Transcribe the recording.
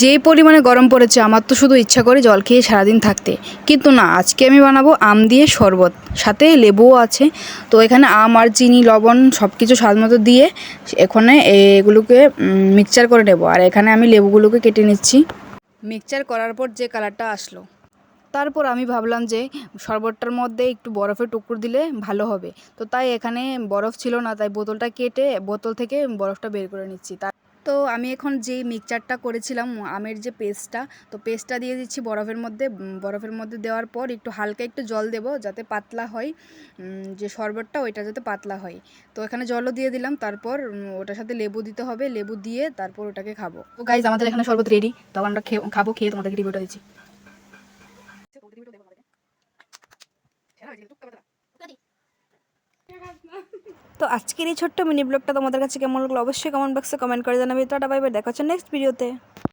যে পরিমাণে গরম পড়েছে, আমার তো শুধু ইচ্ছা করে জল খেয়ে সারাদিন থাকতে। কিন্তু না, আজকে আমি বানাবো আম দিয়ে শরবত। সাথে লেবুও আছে। তো এখানে আম আর চিনি, লবণ সব কিছু স্বাদ মতো দিয়ে এখানে এগুলোকে মিক্সচার করে নেব। আর এখানে আমি লেবুগুলোকে কেটে নিচ্ছি। মিক্সচার করার পর যে কালারটা আসলো, তারপর আমি ভাবলাম যে শরবতটার মধ্যে একটু বরফের টুকরো দিলে ভালো হবে। তো তাই এখানে বরফ ছিল না, তাই বোতলটা কেটে বোতল থেকে বরফটা বের করে নিচ্ছি। তার তো আমি এখন যে মিক্সচারটা করেছিলাম, আমের যে পেস্টটা, তো পেস্টটা দিয়ে দিচ্ছি বরফের মধ্যে। বরফের মধ্যে দেওয়ার পর একটু হালকা একটু জল দেব যাতে পাতলা হয়। যে শরবতটা, ওইটা যাতে পাতলা হয়। তো এখানে জলও দিয়ে দিলাম, তারপর ওটার সাথে লেবু দিতে হবে। লেবু দিয়ে তারপর ওটাকে খাব। তো গাইজ আমাদের এখানে শরবত রেডি তখন আমরা খাব, খেয়ে তোমাদেরকে রিভিউটা দিচ্ছি। তো আজকের এই ছোট্ট মিনি ব্লগটা তোমাদের কাছে কেমন লাগল অবশ্যই কমেন্ট বক্সে কমেন্ট করে জানাবে। টাটা বাইবার বাই দেখা হচ্ছে নেক্সট ভিডিওতে